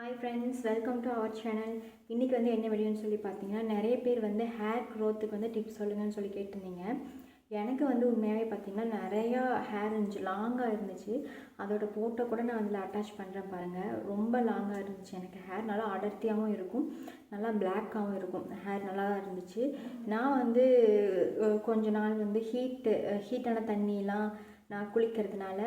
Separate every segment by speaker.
Speaker 1: Hi friends welcome to our channel இன்றைக்கி வந்து என்ன வீடியோன்னு சொல்லி பார்த்தீங்கன்னா நிறைய பேர் வந்து ஹேர் க்ரோத்துக்கு வந்து டிப்ஸ் சொல்லுங்கன்னு சொல்லி கேட்டிருந்தீங்க. எனக்கு வந்து உண்மையாகவே பார்த்தீங்கன்னா நிறையா ஹேர் இருந்துச்சு லாங்காக இருந்துச்சு. அதோட ஃபோட்டோ கூட நான் அதில் அட்டாச் பண்ணுறேன் பாருங்கள் ரொம்ப லாங்காக இருந்துச்சு எனக்கு ஹேர் நல்லா அடர்த்தியாகவும் இருக்கும். நல்லா பிளாக்காகவும் இருக்கும். ஹேர் நல்லா தான் இருந்துச்சு. நான் வந்து கொஞ்ச நாள் வந்து ஹீட்டு ஹீட்டான தண்ணியெலாம் நான் குளிக்கிறதுனால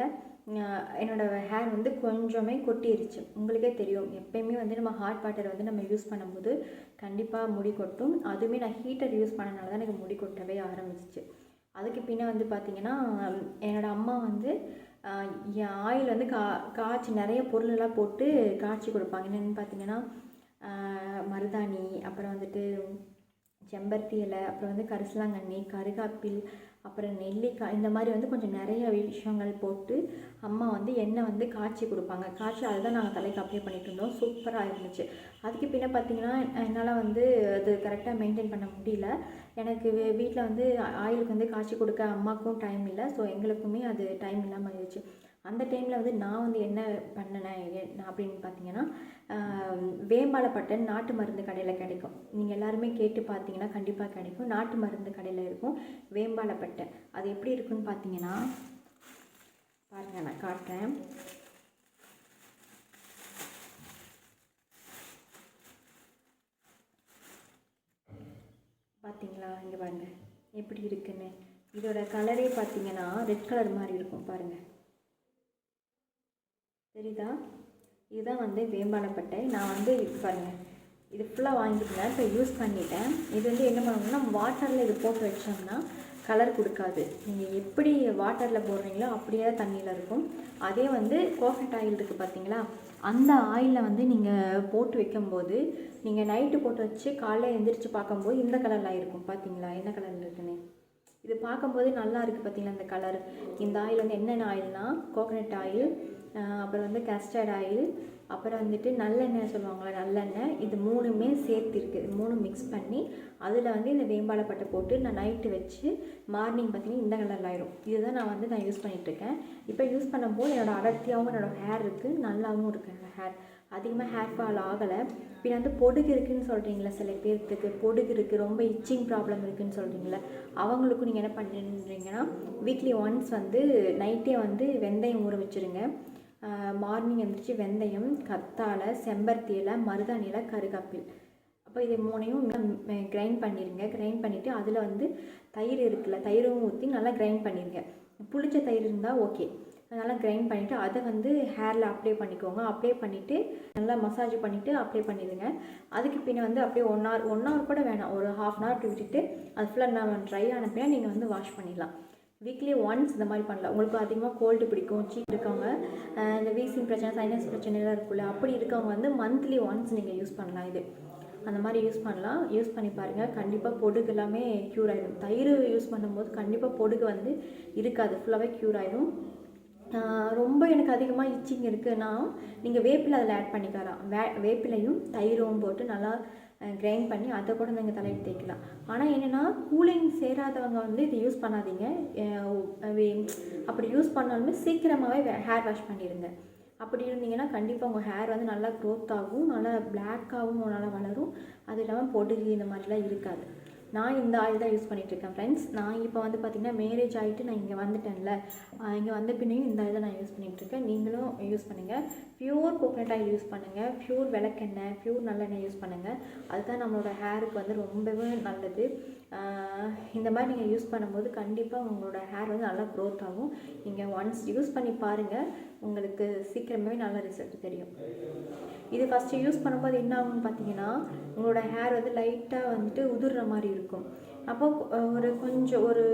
Speaker 1: என்னோடய என்னோட ஹேர் வந்து கொஞ்சமே கொட்டிருச்சு. உங்களுக்கே தெரியும். எப்பயுமே வந்து நம்ம ஹாட் வாட்டர் வந்து நம்ம யூஸ் பண்ணும்போது கண்டிப்பாக முடி கொட்டும். அதுவுமே நான் ஹீட்டர் யூஸ் பண்ணனால தான் எனக்கு முடி கொட்டவே ஆரம்பிச்சிச்சு. அதுக்கு பின்னே வந்து பார்த்திங்கன்னா என்னோடய அம்மா வந்து என் ஆயில் வந்து கா காய்ச்சி நிறைய பொருளெல்லாம் போட்டு காய்ச்சி கொடுப்பாங்க. என்னென்னு பார்த்தீங்கன்னா மருதாணி அப்புறம் வந்துட்டு செம்பருத்தி இலை அப்புறம் வந்து கரிசலாங்கண்ணி கருகாப்பில் அப்புறம் நெல்லிக்காய் இந்த மாதிரி வந்து கொஞ்சம் நிறைய விஷயங்கள் போட்டு அம்மா வந்து எண்ணெய் வந்து காய்ச்சி கொடுப்பாங்க. காய்ச்சி அதுதான் நாங்கள் தலைக்கு அப்ளை பண்ணிட்டு இருந்தோம். சூப்பராக இருந்துச்சு. அதுக்கு பின்ன பார்த்தீங்கன்னா என்னால் வந்து அது கரெக்டாக மெயின்டைன் பண்ண முடியல. எனக்கு வீட்டில் வந்து ஆயிலுக்கு வந்து காய்ச்சி கொடுக்க அம்மாவுக்கும் டைம் இல்லை. ஸோ எங்களுக்குமே அது டைம் இல்லாமல் ஆயிடுச்சு. அந்த டைமில் வந்து நான் வந்து என்ன பண்ணினேன் என்ன அப்படின்னு பார்த்தீங்கன்னா வேம்பாலப்பட்டன் நாட்டு மருந்து கடையில் கிடைக்கும். நீங்கள் எல்லாருமே கேட்டு பார்த்தீங்கன்னா கண்டிப்பாக கிடைக்கும். நாட்டு மருந்து கடையில் இருக்கும் வேம்பாலப்பட்டை. அது எப்படி இருக்குன்னு பார்த்தீங்கன்னா பாருங்கள் நான் காட்டுறேன். பார்த்தீங்களா? இங்கே பாருங்கள் எப்படி இருக்குன்னு. இதோட கலரே பார்த்தீங்கன்னா ரெட் கலர் மாதிரி இருக்கும் பாருங்கள் தெரியுதா? இதுதான் வந்து வேம்பாலப்பட்டை நான் வந்து இது பாருங்கள் இது ஃபுல்லாக வாங்கிட்டேன் இப்போ யூஸ் பண்ணிட்டேன். இது வந்து என்ன பண்ணணும்னா வாட்டரில் இது போட்டு வச்சோம்னா கலர் கொடுக்காது. நீங்கள் எப்படி வாட்டரில் போடுறீங்களோ அப்படியே தான் தண்ணியில் இருக்கும். அதே வந்து கோகனட் ஆயில் இருக்குது பார்த்தீங்களா அந்த ஆயிலில் வந்து நீங்கள் போட்டு வைக்கும்போது நீங்கள் நைட்டு போட்டு வச்சு காலையில் எந்திரிச்சு பார்க்கும்போது இந்த கலரில் இருக்கும் பார்த்தீங்களா என்ன கலரில் இருக்குன்னு? இது பார்க்கும்போது நல்லா இருக்குது பார்த்தீங்களா இந்த கலர் இந்த ஆயில் வந்து என்னென்ன ஆயில்னா கோகனட் ஆயில் அப்புறம் வந்து கஸ்டர்ட் ஆயில் அப்புறம் வந்துட்டு நல்லெண்ணெய் சொல்லுவாங்களே நல்லெண்ணெய் இது மூணுமே சேர்த்துருக்கு. இது மூணு மிக்ஸ் பண்ணி அதில் வந்து இந்த வேம்பாலப்பட்டை போட்டு நான் நைட்டு வச்சு மார்னிங் பார்த்தீங்கன்னா இந்த கலரில் ஆயிரும். இதுதான் நான் வந்து நான் யூஸ் பண்ணிகிட்ருக்கேன் இப்போ யூஸ் பண்ணும்போது என்னோடய அடர்த்தியாகவும் என்னோடய ஹேர் இருக்குது நல்லாவும் இருக்குது என்னோட ஹேர் அதிகமாக ஹேர் ஃபால் ஆகலை. இப்போ வந்து பொடுகு இருக்குன்னு சொல்கிறீங்களா சில பேர்த்துக்கு பொடுகு இருக்குது ரொம்ப இச்சிங் ப்ராப்ளம் இருக்குதுன்னு சொல்கிறீங்களா அவங்களுக்கும் நீங்கள் என்ன பண்ணுறீங்கன்னா வீக்லி ஒன்ஸ் வந்து நைட்டே வந்து வெந்தயம் ஊற வச்சுருங்க. மார்னிங் எழுந்திரிச்சு வெந்தயம் கத்தாழை செம்பருத்தி இலை மருதாணி இலை கருகாப்பில். அப்போ இது மூணையும் கிரைண்ட் பண்ணிடுங்க கிரைண்ட் பண்ணிவிட்டு அதில் வந்து தயிர் இருக்குல்ல தயிரும் ஊற்றி நல்லா கிரைண்ட் பண்ணிடுங்க புளிச்ச தயிர் இருந்தால் ஓகே நல்லா கிரைண்ட் பண்ணிவிட்டு அதை வந்து ஹேரில் அப்ளை பண்ணிக்கோங்க. அப்ளை பண்ணிவிட்டு நல்லா மசாஜ் பண்ணிவிட்டு அப்ளை பண்ணிடுங்க. அதுக்கு பின்ன வந்து அப்படியே ஒன் ஹவர் ஒன் ஹவர் கூட வேணாம். ஒரு ஹாஃப் அன் ஹவர் விட்டுட்டு அது ஃபுல்லாக நம்ம ட்ரை ஆன பின்னா நீங்கள் வந்து வாஷ் பண்ணிடலாம். வீக்லி ஒன்ஸ் இந்த மாதிரி பண்ணலாம். உங்களுக்கு அதிகமாக கோல்டு பிடிக்கும் சீட் இருக்கவங்க இந்த வீசிங் பிரச்சனை சைனஸ் பிரச்சனைலாம் இருக்குல்ல அப்படி இருக்கவங்க வந்து மந்த்லி ஒன்ஸ் நீங்கள் யூஸ் பண்ணலாம் இது. அந்த மாதிரி யூஸ் பண்ணலாம். யூஸ் பண்ணி பாருங்கள் கண்டிப்பாக பொடுகு எல்லாமே க்யூர் ஆகிடும் தயிர் யூஸ் பண்ணும்போது கண்டிப்பாக பொடுகு வந்து இருக்காது. ஃபுல்லாகவே க்யூர் ஆகிடும் ரொம்ப எனக்கு அதிகமாக இச்சிங் இருக்குன்னா நீங்கள் வேப்பிலை அதில் ஆட் பண்ணிக்கலாம். வே வேப்பிலையும் தயிரும் போட்டு நல்லா கிரைண்ட் பண்ணி அதை கூட நீங்கள் தலையில் தேய்க்கலாம். ஆனால் என்னென்னா கூலிங் சேராதவங்க வந்து இதை யூஸ் பண்ணாதீங்க. அப்படி யூஸ் பண்ணாலுமே சீக்கிரமாகவே ஹேர் வாஷ் பண்ணிடுங்க. அப்படி இருந்தீங்கன்னா கண்டிப்பாக உங்கள் ஹேர் வந்து நல்லா க்ரோத் ஆகும் நல்லா பிளாக்காகவும் நல்லா வளரும். அது இல்லாமல் பொடுகு இந்த மாதிரிலாம் இருக்காது. நான் இந்த ஆயில் தான் யூஸ் பண்ணிகிட்ருக்கேன் இருக்கேன் ஃப்ரெண்ட்ஸ் நான் இப்போ வந்து பார்த்திங்கன்னா மேரேஜ் ஆகிட்டு நான் இங்கே வந்துட்டேன்ல. இங்கே வந்த பின்னையும் இந்த ஆயில் தான் நான் யூஸ் பண்ணிகிட்ருக்கேன் நீங்களும் யூஸ் பண்ணுங்கள் ப்யூர் கோகனட் ஆயில் யூஸ் பண்ணுங்கள் ப்யூர் விளக்கெண்ணெய் ப்யூர் நல்லெண்ணெய் யூஸ் பண்ணுங்கள் அதுதான் நம்மளோட ஹேருக்கு வந்து ரொம்பவே நல்லது. இந்த மாதிரி நீங்கள் யூஸ் பண்ணும்போது கண்டிப்பாக உங்களோட ஹேர் வந்து நல்லா க்ரோத் ஆகும். நீங்கள் ஒன்ஸ் யூஸ் பண்ணி பாருங்கள் உங்களுக்கு சீக்கிரமே நல்ல ரிசல்ட் தெரியும். இது ஃபஸ்ட்டு யூஸ் பண்ணும்போது என்ன ஆகும்னு பார்த்தீங்கன்னா உங்களோட ஹேர் வந்து லைட்டாக வந்துட்டு உதிர்ற மாதிரி இருக்கும். அப்போ ஒரு கொஞ்சம் ஒரு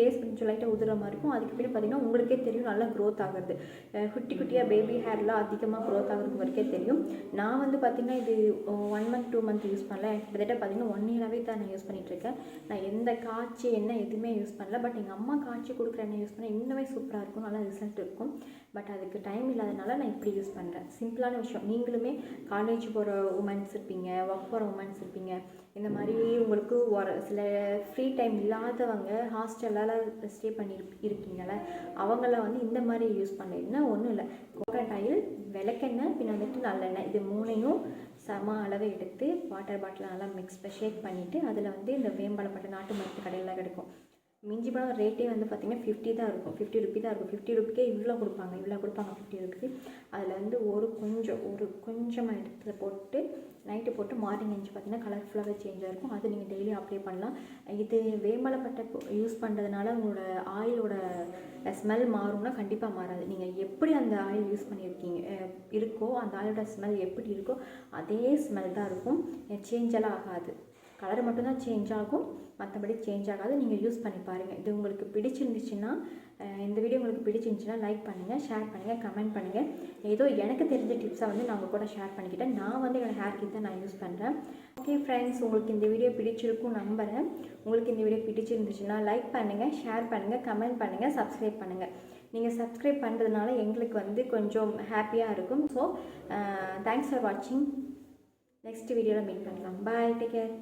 Speaker 1: டேஸ் கொஞ்சம் லைட்டாக உதுற மாதிரி இருக்கும். அதுக்கு பின்னாடி பார்த்தீங்கன்னா உங்களுக்கே தெரியும் நல்லா க்ரோத் ஆகுறது. குட்டி குட்டியாக பேபி ஹேர்லாம் அதிகமாக க்ரோத் ஆகுறது உங்களுக்கே தெரியும். நான் வந்து பார்த்திங்கன்னா இது one month two month use பண்ணல. கிட்டத்தட்ட பார்த்தீங்கன்னா ஒன் இயராகவே தான் நான் யூஸ் பண்ணிகிட்ருக்கேன் நான் எந்த காய்ச்சி என்ன எதுவுமே யூஸ் பண்ணல. பட் எங்கள் அம்மா காய்ச்சி கொடுக்குற எண்ணெய் யூஸ் பண்ணால் இன்னுமே சூப்பராக இருக்கும். நல்லா ரிசல்ட் இருக்கும். பட் அதுக்கு டைம் இல்லாதனால நான் இப்படி யூஸ் பண்ணுறேன் சிம்பிளான விஷயம். நீங்களுமே காலேஜ் போகிற உமன்ஸ் இருப்பீங்க ஒர்க் போகிற உமன்ஸ் இருப்பீங்க. இந்த மாதிரி உங்களுக்கு ஒரு சில ஃப்ரீ டைம் இல்லாதவங்க ஹாஸ்டலால் ஸ்டே பண்ணி இருக்கீங்கள அவங்கள வந்து இந்த மாதிரி யூஸ் பண்ணிங்கன்னா ஒன்றும் இல்லை. கோகனட் ஆயில் விளக்கெண்ணெய் பின்ன வந்துட்டு நல்லெண்ணெய். இது மூணையும் சம அளவு எடுத்து வாட்டர் பாட்டில் நல்லா மிக்ஸ் ஷேக் பண்ணிவிட்டு அதில் வந்து இந்த வேம்பலப்பட்ட நாட்டு மருந்து கடையில் கிடைக்கும் மிஞ்சி போனால் ரேட்டே வந்து பார்த்திங்கன்னா ஃபிஃப்டி தான் இருக்கும். ஃபிஃப்டி ருப்பி தான் இருக்கும். ஃபிஃப்டி ருப்பிக்கே இவ்வளோ கொடுப்பாங்க. இவ்வளோ கொடுப்பாங்க ஃபிஃப்டி ருப்பி அதில் வந்து ஒரு கொஞ்சம் ஒரு கொஞ்சமாக எடுத்து போட்டு நைட்டு போட்டு மார்னிங் எழுந்து பார்த்தீங்கன்னா கலர்ஃபுல்லாகவே சேஞ்சாக இருக்கும். அது நீங்கள் டெய்லி அப்ளை பண்ணலாம். இது வேம்பலப்பட்டை யூஸ் பண்ணுறதுனால உங்களோட ஆயிலோட ஸ்மெல் மாறும்னா கண்டிப்பாக மாறாது. நீங்கள் எப்படி அந்த ஆயில் யூஸ் பண்ணியிருக்கீங்க இருக்கோ அந்த ஆயிலோட ஸ்மெல் எப்படி இருக்கோ அதே ஸ்மெல் தான் இருக்கும். சேஞ்செல்லாம் ஆகாது. கலர் மட்டும்தான் சேஞ்ச் ஆகும். மற்றபடி சேஞ்ச் ஆகாது. நீங்கள் யூஸ் பண்ணி பாருங்கள் இது உங்களுக்கு பிடிச்சிருந்துச்சுன்னா இந்த வீடியோ உங்களுக்கு பிடிச்சிருந்துச்சுன்னா லைக் பண்ணுங்கள் ஷேர் பண்ணுங்கள் கமெண்ட் பண்ணுங்கள் ஏதோ எனக்கு தெரிஞ்ச டிப்ஸை வந்து நான் உங்கள் கூட ஷேர் பண்ணிக்கிட்டேன். நான் வந்து என்னோடய ஹேர் கிட் தான் நான் யூஸ் பண்ணுறேன் ஓகே ஃப்ரெண்ட்ஸ் உங்களுக்கு இந்த வீடியோ பிடிச்சிருக்கும் நம்புகிறேன் உங்களுக்கு இந்த வீடியோ பிடிச்சிருந்துச்சுன்னா லைக் பண்ணுங்கள் ஷேர் பண்ணுங்கள் கமெண்ட் பண்ணுங்கள் சப்ஸ்கிரைப் பண்ணுங்கள் நீங்கள் சப்ஸ்கிரைப் பண்ணுறதுனால எங்களுக்கு வந்து கொஞ்சம் ஹாப்பியாக இருக்கும். ஸோ தேங்க்ஸ் ஃபார் வாட்சிங் நெக்ஸ்ட் வீடியோவில் மீட் பண்ணலாம். Bye take care